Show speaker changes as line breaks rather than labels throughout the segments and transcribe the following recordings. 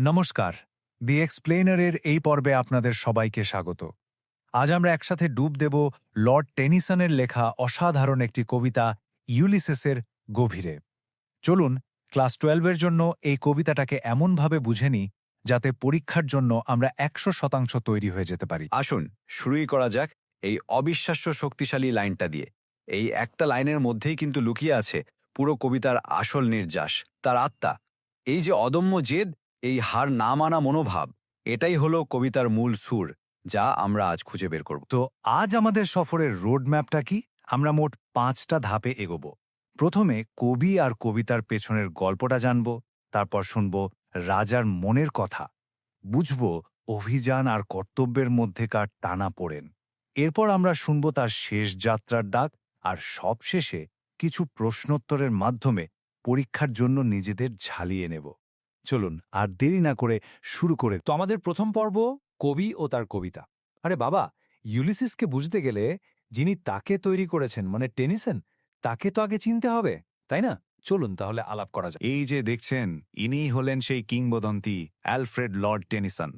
নমস্কার। দি এক্সপ্লেনারের এই পর্বে আপনাদের সবাইকে স্বাগত। আজ আমরা একসাথে ডুব দেব লর্ড টেনিসনের লেখা অসাধারণ একটি কবিতা ইউলিসেসের গভীরে। চলুন, ক্লাস টুয়েলভের জন্য এই কবিতাটাকে এমনভাবে বুঝে নিই যাতে পরীক্ষার জন্য আমরা একশো শতাংশ তৈরি হয়ে যেতে পারি।
আসুন, শুরুই করা যাক এই অবিশ্বাস্য শক্তিশালী লাইনটা দিয়ে। এই একটা লাইনের মধ্যেই কিন্তু লুকিয়ে আছে পুরো কবিতার আসল নির্যাস, তার আত্মা। এই যে অদম্য জেদ এই হার না মানা মনোভাব, এটাই হলো কবিতার মূল সুর, যা আমরা আজ খুঁজে বের করব।
তো আজ আমাদের সফরের রোড ম্যাপটা কি? আমরা মোট পাঁচটা ধাপে এগোব। প্রথমে কবি আর কবিতার পেছনের গল্পটা জানব, তারপর শুনব রাজার মনের কথা। বুঝব অভিযান আর কর্তব্যের মধ্যেকার টানা পড়েন। এরপর আমরা শুনব তার শেষ যাত্রার ডাক, আর সবশেষে কিছু প্রশ্নোত্তরের মাধ্যমে পরীক্ষার জন্য নিজেদের ঝালিয়ে নেব। চলুন, আর দেরি না করে শুরু করে
তো আমাদের প্রথম পর্ব কবি ও তার কবিতা। আরে বাবা, ইউলিসিসকে বুঝতে গেলে যিনি তাকে তৈরি করেছেন মানে টেনিসন, তাকে তো আগে চিনতে হবে, তাই না? চলুন তাহলে আলাপ করা যাক।
এই যে দেখছেন, ইনিই হলেন সেই কিংবদন্তি অ্যালফ্রেড লর্ড টেনিসন।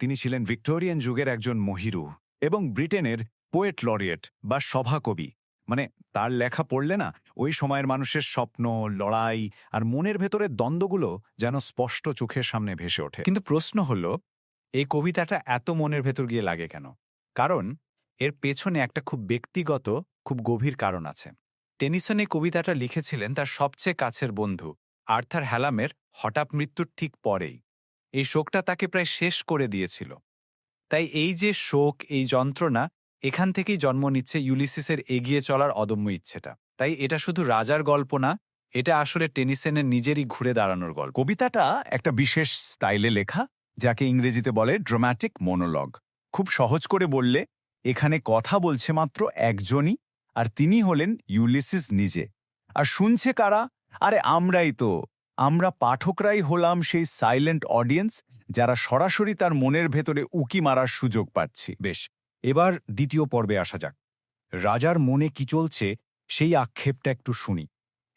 তিনি ছিলেন ভিক্টোরিয়ান যুগের একজন মহিরু এবং ব্রিটেনের পোয়েট লরিয়েট বা সভাকবি। মানে তার লেখা পড়লে না ওই সময়ের মানুষের স্বপ্ন, লড়াই আর মনের ভেতরের দ্বন্দ্বগুলো যেন স্পষ্ট চোখের সামনে ভেসে ওঠে।
কিন্তু প্রশ্ন হল, এই কবিতাটা এত মনের ভেতর গিয়ে লাগে কেন? কারণ এর পেছনে একটা খুব ব্যক্তিগত, খুব গভীর কারণ আছে। টেনিসন এই কবিতাটা লিখেছিলেন তার সবচেয়ে কাছের বন্ধু, আর্থার হ্যালামের হঠাৎ মৃত্যুর ঠিক পরেই। এই শোকটা তাকে প্রায় শেষ করে দিয়েছিল। তাই এই যে শোক, এই যন্ত্রণা এখান থেকেই জন্ম নিচ্ছে ইউলিসিসের এগিয়ে চলার অদম্য ইচ্ছেটা। তাই এটা শুধু রাজার গল্প না, এটা আসলে টেনিসেনের নিজেরই ঘুরে দাঁড়ানোর গল্প।
কবিতাটা একটা বিশেষ স্টাইলে লেখা, যাকে ইংরেজিতে বলে ড্রামাটিক মনোলগ। খুব সহজ করে বললে, এখানে কথা বলছে মাত্র একজনই, আর তিনি হলেন ইউলিসিস নিজে। আর শুনছে কারা? আরে আমরাই তো। আমরা পাঠকরাই হলাম সেই সাইলেন্ট অডিয়েন্স, যারা সরাসরি তার মনের ভেতরে উকি মারার সুযোগ পাচ্ছি। বেশ এবার দ্বিতীয় পর্বে আসা যাক। রাজার মনে কি চলছে, সেই আক্ষেপটা একটু শুনি।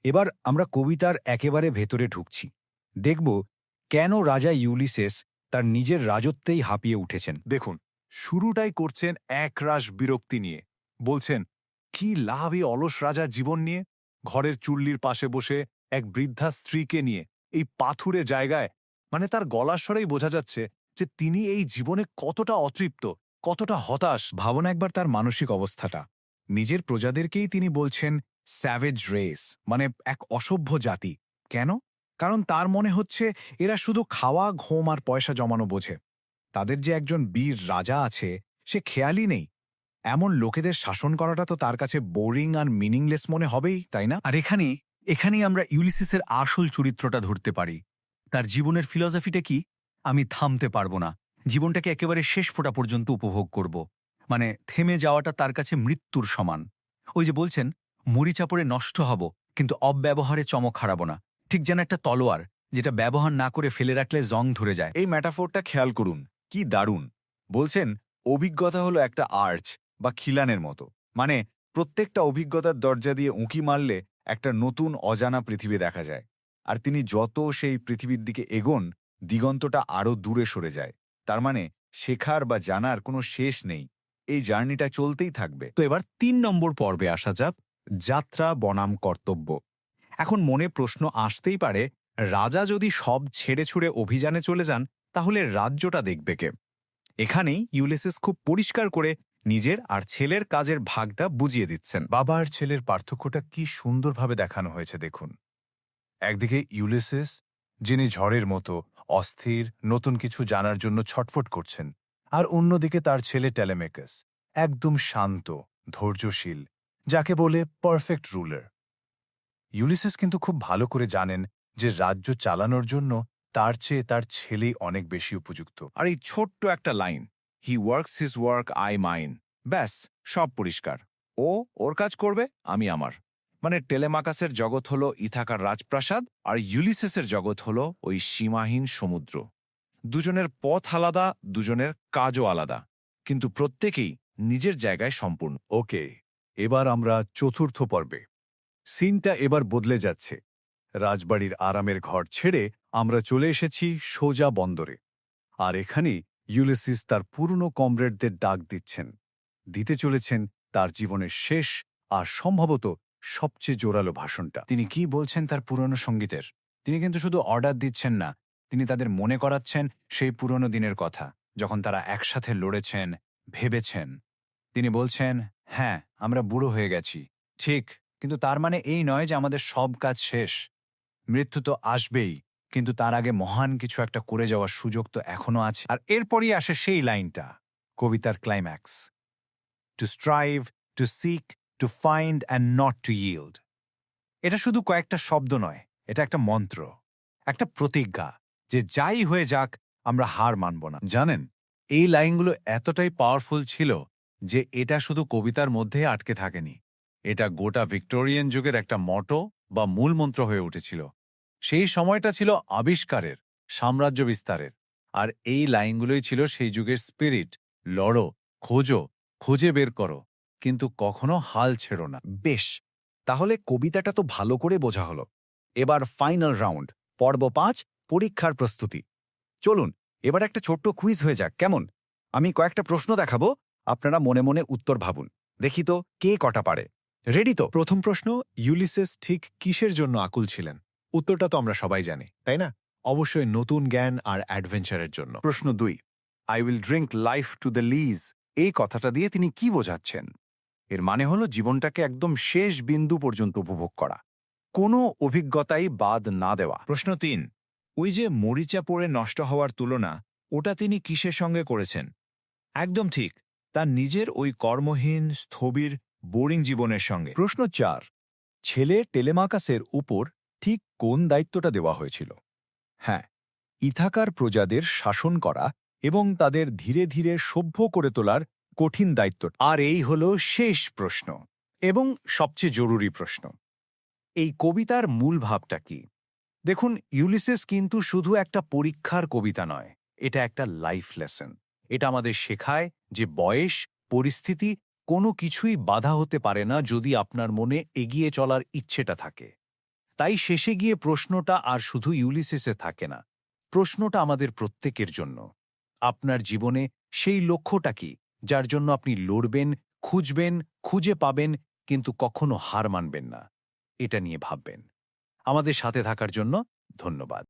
এবার আমরা কবিতার একেবারে ভেতরে ঢুকছি। দেখব কেন রাজা ইউলিসেস তার নিজের রাজত্বেই হাঁপিয়ে উঠেছেন। দেখুন, শুরুটাই করছেন এক একরাশ বিরক্তি নিয়ে। বলছেন, কি লাভ অলস রাজার জীবন নিয়ে? ঘরের চুল্লির পাশে বসে এক বৃদ্ধা স্ত্রীকে নিয়ে, এই পাথুরে জায়গায়? মানে তার গলার স্বরেই বোঝা যাচ্ছে যে তিনি এই জীবনে কতটা অতৃপ্ত। কতটা হতাশ ভাবনা একবার তার মানসিক অবস্থাটা। নিজের প্রজাদেরকেই তিনি বলছেন স্যাভেজ রেস মানে এক অসভ্য জাতি। কেন? কারণ তার মনে হচ্ছে এরা শুধু খাওয়া, ঘোম আর পয়সা জমানো বোঝে। তাদের যে একজন বীর রাজা আছে, সে খেয়ালই নেই। এমন লোকেদের শাসন করাটা তো তার কাছে বোরিং আর মিনিংলেস মনে হবেই, তাই না? আর এখানে, এখানেই আমরা ইউলিসিসের আসল চরিত্রটা ধরতে পারি। তার জীবনের ফিলসফিটা কি? আমি থামতে পারব না। জীবনটাকে একেবারে শেষ ফোঁটা পর্যন্ত উপভোগ করব। মানে থেমে যাওয়াটা তার কাছে মৃত্যুর সমান। ওই যে বলছেন মরিচা পড়ে নষ্ট হব, কিন্তু অব্যবহারে চমক হারাব না। ঠিক যেন একটা তলোয়ার, যেটা ব্যবহার না করে ফেলে রাখলে জং ধরে যায়। এই ম্যাটাফোরটা খেয়াল করুন, কি দারুণ। বলছেন, অভিজ্ঞতা হলো একটা আর্চ বা খিলানের মতো। মানে প্রত্যেকটা অভিজ্ঞতার দরজা দিয়ে উঁকি মারলে একটা নতুন অজানা পৃথিবী দেখা যায়। আর তিনি যত সেই পৃথিবীর দিকে এগোন, দিগন্তটা আরও দূরে সরে যায়। তার মানে শেখার বা জানার কোনো শেষ নেই। এই জার্নিটা চলতেই থাকবে। তো এবার তিন নম্বর পর্বে আসা যাক, যাত্রা বনাম কর্তব্য। এখন মনে প্রশ্ন আসতেই পারে, রাজা যদি সব ছেড়ে ছুড়ে অভিযানে চলে যান, তাহলে রাজ্যটা দেখবে কে? এখানেই ইউলিসিস খুব পরিষ্কার করে নিজের আর ছেলের কাজের ভাগটা বুঝিয়ে দিচ্ছেন। বাবা আর ছেলের পার্থক্যটা কি সুন্দরভাবে দেখানো হয়েছে দেখুন। একদিকে ইউলিসিস যিনি ঝড়ের মতো অস্থির, নতুন কিছু জানার জন্য ছটফট করছেন। আর অন্যদিকে তার ছেলে টেলেমেকাস একদম শান্ত, ধৈর্যশীল, যাকে বলে পারফেক্ট রুলার ইউলিসিস কিন্তু খুব ভালো করে জানেন যে রাজ্য চালানোর জন্য তার চেয়ে তার ছেলেই অনেক বেশি উপযুক্ত। আর এই ছোট্ট একটা line he works his work I mine ব্যাস, সব পরিষ্কার। ও ওর কাজ করবে, আমি আমার। মানে টেলেমাকাসের জগৎ হল ইথাকার রাজপ্রাসাদ আর ইউলিসেসের জগৎ হল ওই সীমাহীন সমুদ্র। দুজনের পথ আলাদা, দুজনের কাজও আলাদা। কিন্তু প্রত্যেকেই নিজের জায়গায় সম্পূর্ণ। ওকে, এবার আমরা চতুর্থ পর্বে। সিনটা এবার বদলে যাচ্ছে। রাজবাড়ির আরামের ঘর ছেড়ে আমরা চলে এসেছি সোজা বন্দরে। আর এখানে ইউলিসিস তার পুরনো কমরেডদের ডাক দিচ্ছেন। দিতে চলেছেন তার জীবনের শেষ আর সম্ভবত সবচেয়ে জোরালো ভাষণটা।
তিনি কি বলছেন তার পুরনো সঙ্গীতের? তিনি কিন্তু শুধু অর্ডার দিচ্ছেন না, তিনি তাদের মনে করাচ্ছেন সেই পুরনো দিনের কথা, যখন তারা একসাথে লড়েছেন, ভেবেছেন। তিনি বলছেন হ্যাঁ আমরা বুড়ো হয়ে গেছি। ঠিক, কিন্তু তার মানে এই নয় যে আমাদের সব কাজ শেষ। মৃত্যু তো আসবেই, কিন্তু তার আগে মহান কিছু একটা করে যাওয়ার সুযোগ তো এখনও আছে। আর এরপরই আসে সেই লাইনটা, কবিতার climax to strive to seek to find and not to yield এটা শুধু কয়েকটা শব্দ নয়, এটা একটা মন্ত্র, একটা প্রতিজ্ঞা যে যাই হয়ে যাক, আমরা হার মানব না। জানেন, এই লাইনগুলো এতটাই পাওয়ারফুল ছিল যে এটা শুধু কবিতার মধ্যে আটকে থাকেনি। এটা গোটা ভিক্টোরিয়ান যুগের একটা মটো বা মূল মন্ত্র হয়ে উঠেছিল। সেই সময়টা ছিল আবিষ্কারের, সাম্রাজ্য বিস্তারের, আর এই লাইনগুলোই ছিল সেই যুগের স্পিরিট লড়ো, খোঁজো, খুঁজে বের করো। কিন্তু কখনো হাল ছেড়ো না।
বেশ, তাহলে কবিতাটা তো ভালো করে বোঝা হলো। এবার ফাইনাল রাউন্ড পর্ব পাঁচ, পরীক্ষার প্রস্তুতি। চলুন, এবার একটা ছোট্ট কুইজ হয়ে যাক, কেমন? আমি কয়েকটা প্রশ্ন দেখাবো, আপনারা মনে মনে উত্তর ভাবুন। দেখি তো, কে কটা পারে? রেডি তো?
প্রথম প্রশ্ন ইউলিসেস ঠিক কিসের জন্য আকুল ছিলেন? উত্তরটা তো আমরা সবাই জানি, তাই না? অবশ্যই নতুন জ্ঞান আর অ্যাডভেঞ্চারের জন্য।
প্রশ্ন দুই I will drink life to the lees এই কথাটা দিয়ে তিনি কি বোঝাচ্ছেন? এর মানে হলো জীবনটাকে একদম শেষ বিন্দু পর্যন্ত উপভোগ করা। কোনো অভিজ্ঞতাই বাদ না দেওয়া।
প্রশ্ন তিন, ওই যে মরিচা পড়ে নষ্ট হওয়ার তুলনা, ওটা তিনি কিসের সঙ্গে করেছেন? একদম ঠিক তার নিজের ওই কর্মহীন, স্থবির, বোরিং জীবনের সঙ্গে।
প্রশ্ন চার, ছেলে টেলেমাকাসের উপর ঠিক কোন দায়িত্বটা দেওয়া হয়েছিল? হ্যাঁ ইথাকার প্রজাদের শাসন করা এবং তাদের ধীরে ধীরে সভ্য করে তোলার কঠিন দায়িত্ব। আর এই হল শেষ প্রশ্ন এবং সবচেয়ে জরুরি প্রশ্ন। এই কবিতার মূল ভাবটা কি? দেখুন ইউলিসিস কিন্তু শুধু একটা পরীক্ষার কবিতা নয়, এটা একটা লাইফ লেসন এটা আমাদের শেখায় যে বয়স, পরিস্থিতি কোনো কিছুই বাধা হতে পারে না যদি আপনার মনে এগিয়ে চলার ইচ্ছেটা থাকে। তাই শেষে গিয়ে প্রশ্নটা আর শুধু ইউলিসিসে থাকে না, প্রশ্নটা আমাদের প্রত্যেকের জন্য। আপনার জীবনে সেই লক্ষ্যটা কি? যার জন্য আপনি লড়বেন, খুঁজবেন, খুঁজে পাবেন, কিন্তু কখনো হার মানবেন না। এটা নিয়ে ভাববেন। আমাদের সাথে থাকার জন্য ধন্যবাদ।